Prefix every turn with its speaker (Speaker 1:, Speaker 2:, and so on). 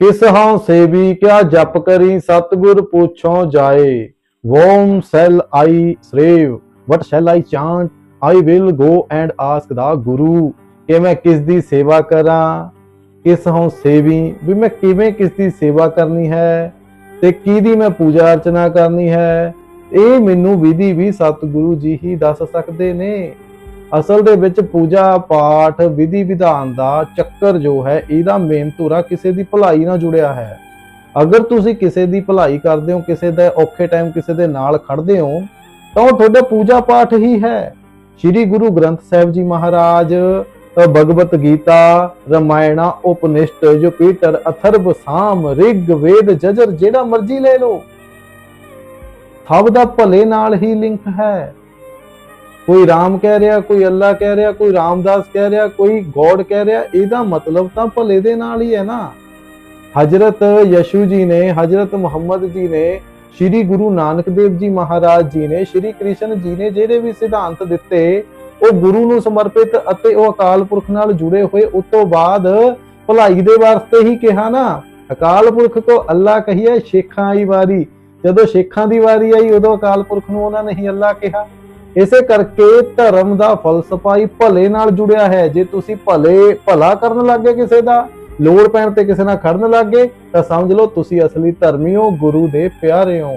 Speaker 1: ਕਿਸ ਹਉ ਸੇਵੀ ਕਿਆ ਜਪ ਕਰੀ ਸਤਗੁਰ ਪੁੱਛੋ ਜਾਏ। Whom shall I serve what shall I chant, I will go and ask the guru. ਕਿ ਮੈਂ ਕਿਸ ਦੀ ਸੇਵਾ ਕਰਾਂ? ਕਿਸ ਹਉ ਸੇਵੀ? ਵੀ ਮੈਂ ਕਿਵੇਂ ਕਿਸ ਦੀ ਸੇਵਾ ਕਰਨੀ ਹੈ? ਤੇ ਕਿਹਦੀ ਮੈਂ ਪੂਜਾ ਅਰਚਨਾ ਕਰਨੀ ਹੈ? ਇਹ ਮੈਨੂੰ ਵਿਧੀ ਵੀ ਸਤਿਗੁਰੂ ਜੀ ਹੀ ਦੱਸ ਸਕਦੇ ਨੇ। ਅਸਲ ਦੇ ਵਿੱਚ ਪੂਜਾ ਪਾਠ ਵਿਧੀ ਵਿਧਾਨ ਦਾ ਚੱਕਰ ਜੋ ਹੈ, ਇਹਦਾ ਮੇਨ ਧੁਰਾ ਕਿਸੇ ਦੀ ਭਲਾਈ ਨਾਲ ਜੁੜਿਆ ਹੈ। ਅਗਰ ਤੁਸੀਂ ਕਿਸੇ ਦੀ ਭਲਾਈ ਕਰਦੇ ਹੋ, ਕਿਸੇ ਦੇ ਔਖੇ ਟਾਈਮ ਕਿਸੇ ਦੇ ਨਾਲ ਖੜਦੇ ਹੋ, ਤਾਂ ਉਹ ਤੁਹਾਡਾ ਪੂਜਾ ਪਾਠ ਹੀ ਹੈ। ਸ੍ਰੀ ਗੁਰੂ ਗ੍ਰੰਥ ਸਾਹਿਬ ਜੀ ਮਹਾਰਾਜ, ਭਗਵਤ ਗੀਤਾ, ਰਮਾਇਣਾ ਉਪਨਿਸ਼ਟ ਜੁਪੀਟਰ, ਅਥਰਬ, ਸਾਮ, ਰਿਗ, ਵੇਦ, ਜਜਰ, ਜਿਹੜਾ ਮਰਜ਼ੀ ਲੈ ਲਓ। ਸਭ ਦਾ ਭਲੇ ਨਾਲ ਹੀ ਲਿੰਕ ਹੈ। ਕੋਈ ਰਾਮ ਕਹਿ ਰਿਹਾ, ਕੋਈ ਅੱਲਾ ਕਹਿ ਰਿਹਾ, ਕੋਈ ਰਾਮਦਾਸ ਕਹਿ ਰਿਹਾ, ਕੋਈ ਗੋਡ ਕਹਿ ਰਿਹਾ, ਇਹਦਾ ਮਤਲਬ ਤਾਂ ਭਲੇ ਦੇ ਨਾਲ ਹੀ ਹੈ ਨਾ। ਹਜ਼ਰਤ ਯਸ਼ੂ ਜੀ ਨੇ, ਹਜ਼ਰਤ ਮੁਹੰਮਦ ਜੀ ਨੇ, ਸ਼੍ਰੀ ਗੁਰੂ ਨਾਨਕ ਦੇਵ ਜੀ ਮਹਾਰਾਜ ਜੀ ਨੇ, ਸ਼੍ਰੀ ਕ੍ਰਿਸ਼ਨ ਜੀ ਨੇ ਜਿਹੜੇ ਵੀ ਸਿਧਾਂਤ ਦਿੱਤੇ, ਉਹ ਗੁਰੂ ਨੂੰ ਸਮਰਪਿਤ ਅਤੇ ਉਹ ਅਕਾਲ ਪੁਰਖ ਨਾਲ ਜੁੜੇ ਹੋਏ, ਉਸ ਤੋਂ ਬਾਅਦ ਭਲਾਈ ਦੇ ਵਾਸਤੇ ਹੀ ਕਿਹਾ ਨਾ। ਅਕਾਲ ਪੁਰਖ ਕੋ ਅੱਲਾ ਕਹੀਏ ਸ਼ੇਖਾਂ ਆਈ ਵਾਰੀ। ਜਦੋਂ ਸ਼ੇਖਾਂ ਦੀ ਵਾਰੀ ਆਈ, ਉਦੋਂ ਅਕਾਲ ਪੁਰਖ ਨੂੰ ਉਹਨਾਂ ਨੇ ਹੀ ਅੱਲਾ ਕਿਹਾ। ਇਸੇ ਕਰਕੇ ਧਰਮ ਦਾ ਫਲਸਫਾ ਹੀ ਭਲੇ ਨਾਲ ਜੁੜਿਆ ਹੈ। ਜੇ ਤੁਸੀਂ ਭਲੇ, ਭਲਾ ਕਰਨ ਲੱਗੇ ਕਿਸੇ ਦਾ, ਲੋੜ ਪੈਣ ਤੇ ਕਿਸੇ ਨਾਲ ਖੜਨ ਲੱਗੇ ਤਾਂ ਸਮਝ ਲਓ ਤੁਸੀਂ ਅਸਲੀ ਧਰਮੀ ਹੋ, ਗੁਰੂ ਦੇ ਪਿਆਰੇ ਹੋ।